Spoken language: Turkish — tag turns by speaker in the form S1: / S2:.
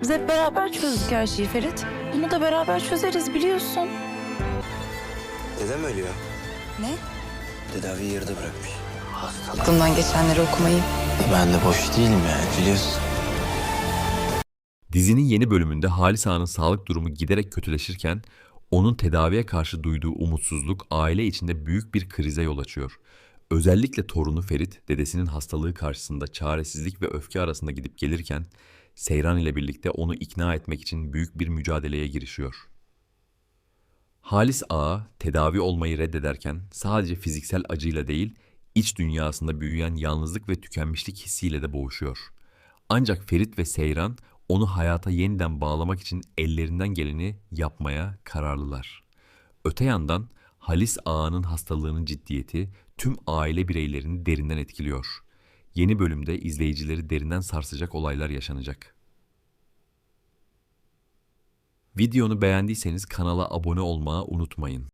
S1: Biz hep beraber çözdük her şeyi Ferit. Bunu da beraber çözeriz biliyorsun.
S2: Dedem ölüyor.
S3: Ne?
S2: Tedaviyi yarıda bırakmış. Hastalık.
S3: Aklımdan geçenleri okumayı.
S2: Ben de boş değilim yani biliyorsun.
S4: Dizinin yeni bölümünde Halis Ağa'nın sağlık durumu giderek kötüleşirken onun tedaviye karşı duyduğu umutsuzluk aile içinde büyük bir krize yol açıyor. Özellikle torunu Ferit dedesinin hastalığı karşısında çaresizlik ve öfke arasında gidip gelirken Seyran ile birlikte onu ikna etmek için büyük bir mücadeleye girişiyor. Halis Ağa tedavi olmayı reddederken sadece fiziksel acıyla değil, iç dünyasında büyüyen yalnızlık ve tükenmişlik hissiyle de boğuşuyor. Ancak Ferit ve Seyran onu hayata yeniden bağlamak için ellerinden geleni yapmaya kararlılar. Öte yandan Halis Ağa'nın hastalığının ciddiyeti tüm aile bireylerini derinden etkiliyor. Yeni bölümde izleyicileri derinden sarsacak olaylar yaşanacak. Videonu beğendiyseniz kanala abone olmayı unutmayın.